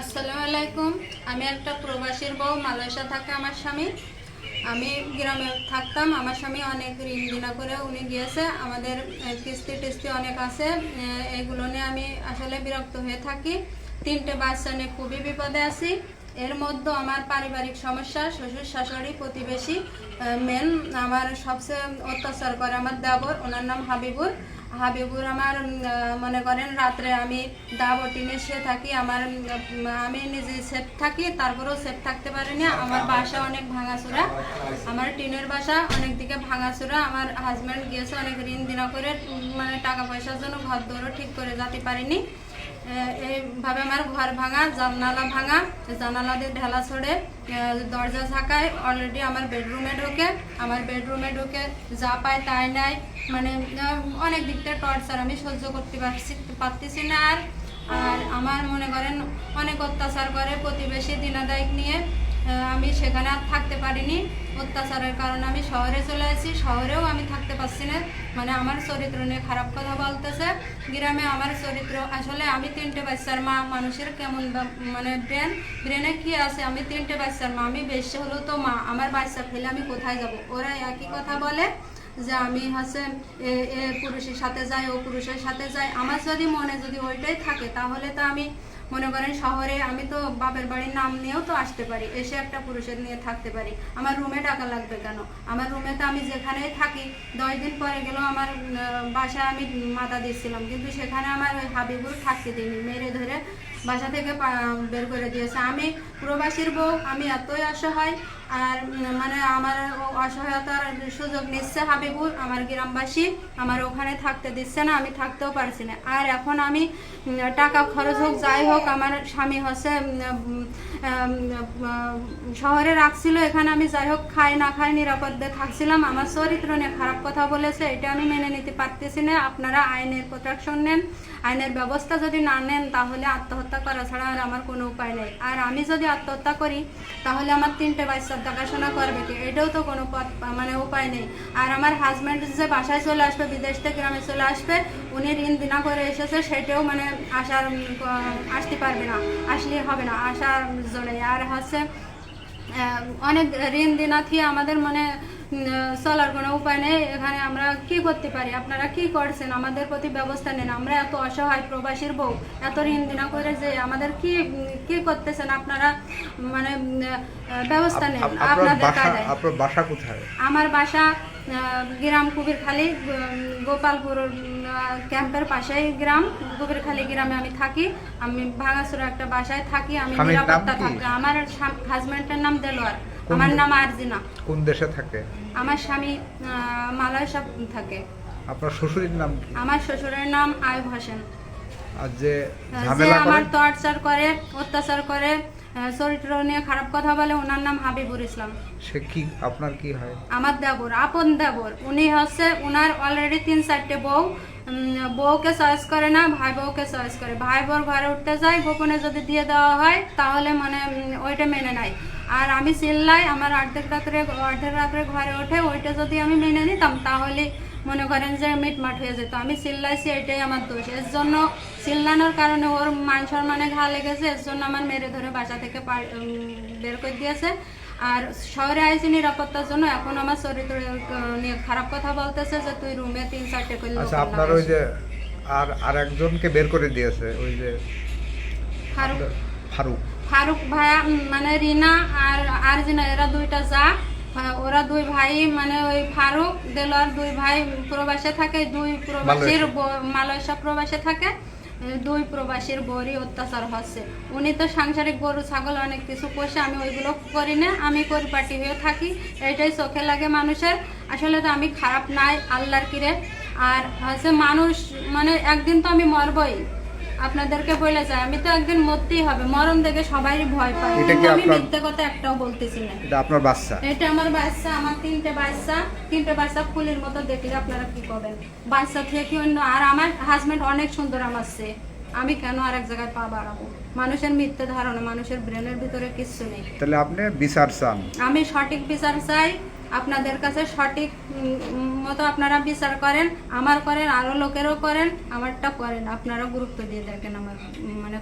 আসসালামু আলাইকুম। আমি একটা প্রবাসীর বউ, মালয়েশিয়া থাকে আমার স্বামী। আমি গ্রামে থাকতাম, আমার স্বামী অনেক ঋণ দিনা করে উনি গিয়েছে। আমাদের কিস্তি টিস্তি অনেক আছে। এগুলো নিয়ে আমি আসলে বিরক্ত হয়ে থাকি। তিনটে বাচ্চা নিয়ে খুবই বিপদে আছি। এর মধ্যে আমার পারিবারিক সমস্যা, শ্বশুর শাশুড়ি প্রতিবেশী মেন আমার সবচেয়ে অত্যাচার করে আমার দেবর, ওনার নাম হাবিবুর। হাবিবুর আমার মনে করেন রাত্রে আমি দাবর টিনে সে থাকি, আমার আমি নিজে সেফ থাকি, তারপরেও সেফ থাকতে পারিনি আমার বাসা অনেক ভাঙাচুরা। আমার টিনের বাসা অনেক দিকে ভাঙাচুরা। আমার হাজব্যান্ড গিয়েছে অনেক ঋণ দিনা করে মানে টাকা পয়সার জন্য ঘর দৌড়ও ঠিক করে যেতে পারিনি। এইভাবে আমার ঘর ভাঙা, জানালা ভাঙা জানালা দিয়ে ঢেলা ছড়ে দরজা ঝাঁকায় অলরেডি আমার বেডরুমে ঢোকে, আমার বেডরুমে ঢোকে, যা পায় তাই নেয় মানে অনেক দিক টর্চার আমি সহ্য করতে পারছি, পারতেছি না আর আর আমার মনে করেন অনেক অত্যাচার করে প্রতিবেশী, দিনাদায়ক নিয়ে আমি সেখানে আর থাকতে পারিনি। অত্যাচারের কারণে আমি শহরে চলে আসি। শহরেও আমি থাকতে পারছি না। মানে আমার চরিত্র নিয়ে খারাপ কথা বলতেছে। গ্রামে আমার চরিত্র, আসলে আমি তিনটে বাচ্চার মা, মানুষের কেমন মানে ব্রেন ব্রেনে কি আছে? আমি তিনটে বাচ্চার মা, আমি বেশি হলেও তো মা। আমার বাচ্চা ফেলে আমি কোথায় যাব? ওরা একই কথা বলে যে আমি হচ্ছে এ পুরুষের সাথে যাই, ও পুরুষের সাথে যাই। আমার যদি মনে যদি ওইটাই থাকে, তাহলে তো আমি মনে করেন শহরে আমি তো বাপের বাড়ির নাম নিয়েও তো আসতে পারি, এসে একটা পুরুষের নিয়ে থাকতে পারি। আমার রুমে টাকা লাগবে কেন? আমার রুমে তো আমি যেখানেই থাকি, দশ দিন পরে গেলেও আমার বাসায় আমি মাথা দিচ্ছিলাম কিন্তু সেখানে আমার ওই হাবিবুর থাকতে দিইনি মেরে ধরে বাসা থেকে বের করে দিয়েছে। আমি প্রবাসীর বউ, আমি এতই অসহায়, আর মানে আমার অসহায়তার সুযোগ নিচ্ছে হাবিবুর আমার গ্রামবাসী, আমার ওখানে থাকতে দিচ্ছে না, আমি থাকতেও পারছি না। আর এখন আমি টাকা খরচ হোক, যাই হোক আমার স্বামী উম, শহরে রাখছিল এখানে আমি যাই হোক খাই না খাই নিরাপদে থাকছিলাম। আমার চরিত্র নিয়ে খারাপ কথা বলেছে এটা আমি মেনে নিতে পারতেছি না। আপনারা আইনের প্রোটেকশন নেন আইনের ব্যবস্থা যদি না নেন তাহলে আত্মহত্যা করা ছাড়া আর আমার কোনো উপায় নেই। আর আমি যদি আত্মহত্যা করি তাহলে আমার তিনটে বাচ্চার দেখাশোনা করবে কি? এটাও তো কোনো পথ মানে উপায় নেই। আর আমার হাজব্যান্ড যে বাসায় চলে আসবে বিদেশ থেকে গ্রামে চলে আসবে উনি ঋণ দিনা করে এসেছে সেটাও মানে আসার ক- আসতে পারবে না আসলে হবে না। আসার জন্য। আর হচ্ছে অনেক ঋণ দেনা থেকে আমাদের মানে চলার কোনো উপায় নেই। এখানে আমরা কি করতে পারি? আপনারা কি করছেন? আমাদের প্রতি ব্যবস্থা নেন। আমরা এত অসহায় প্রবাসীর বউ এত ঋণ দেনা করে যে আমাদের কি কি করতেছেন আপনারা? মানে ব্যবস্থা নেন। আপনাদের কাজে। আপনার বাসা কোথায়? আমার বাসা গ্রাম কুবিরখালী উম, গোপালপুর ক্যাম্পের পাশেই গ্রাম কুবিরখালী গ্রামে আমি থাকি। আমি ভাঙাসুরা একটা বাসায় থাকি আমি নিরাপত্তা থাকি। আমার হাজব্যান্ডের নাম দেলোয়ার। আমার নাম আরজিনা। কোন দেশে থাকে? আমার স্বামী মালয়েশিয়া থাকে। আপনার শ্বশুরের নাম কি? আমার শ্বশুরের নাম আয়ুব হোসেন। আর যে ঝামেলা আমার টর্চার করে অত্যাচার করে চরিত্র নিয়ে খারাপ কথা বলে ওনার নাম হাবিবুর ইসলাম। সে কি আপনার কি হয়? আমার দেবর আপন দেবর। উনি হচ্ছে উনার অলরেডি তিন চারটে বউ বউকে চয়েস করে না, ভাই বউকে চয়েস করে। ভাই বউর ঘরে উঠতে যায়, গোপনে যদি দিয়ে দেওয়া হয়, তাহলে মানে ওইটা মেনে নেয়। আর আমি চিল্লাই, আমার অর্ধেক রাত্রে অর্ধেক রাত্রে ঘরে ওঠে, ওইটা যদি আমি মেনে নিতাম, তাহলে মনে করেন যে মিটমাট হয়ে যেত। আমি চিল্লাইছি, এটাই আমার দোষ। এর জন্য চিল্লানোর কারণে ওর মান সম্মানে ঘা লেগেছে, এর জন্য আমার মেরে ধরে বাসা থেকে বের করে দিয়েছে। আর শহরে আইসি নিরাপত্তার জন্য। এখন আমার চরিত্র নিয়ে খারাপ কথা বলতেছে যে তুই রুমে তিন চারটে করে আচ্ছা আপনার ওই যে আর আর একজনকে বের করে দিয়েছে ওই যে ফারুক। ফারুক। ফারুক ভাইয়া মানে রিনা আর আরজিনা এরা দুইটা যা। ওরা দুই ভাই মানে ওই ফারুক দেলোয়ার দুই ভাই প্রবাসে থাকে দুই প্রবাসীর মালয়েশিয়া প্রবাসে থাকে। দুই প্রবাসীর বড়ি অত্যাচার হচ্ছে। উনি তো সাংসারিক গরু, ছাগল অনেক কিছু পোষে, আমি ওইগুলো করি না, আমি পরিপাটি হয়ে থাকি, এটাই চোখে লাগে মানুষের। আসলে তো আমি খারাপ নাই, আল্লাহর কিরে। আর হচ্ছে মানুষ মানে একদিন তো আমি মরবই। আপনাদেরকে বলে যায় আমি তো একদিন মরতেই হবে মরণ দেখে সবাই ভয় পায়। এটা কি কিন্তু আমি মিথ্যে কথা একটাও বলতেছি না। এটা আপনার বাচ্চা? এটা আমার বাচ্চা আমার তিনটে বাচ্চা তিনটে বাচ্চা ফুলের মতো দেখলে আপনারা কি করবেন? বাচ্চা থেকে কি অন্য আর আমার হাজবেন্ড অনেক সুন্দর আমার চেয়ে। আমি কেন আর এক জায়গায় পা বাড়াবো? মানুষের মিথ্যে ধারণা মানুষের ব্রেনের ভিতরে কিচ্ছু নেই। তাহলে আপনি বিচার চান। আমি সঠিক বিচার চাই আপনাদের কাছে সঠিক মতো আপনারা বিচার করেন, আমার করেন, আরও লোকেরও করেন, আমারটা করেন। আপনারা গুরুত্ব দিয়ে দেখেন আমার মানে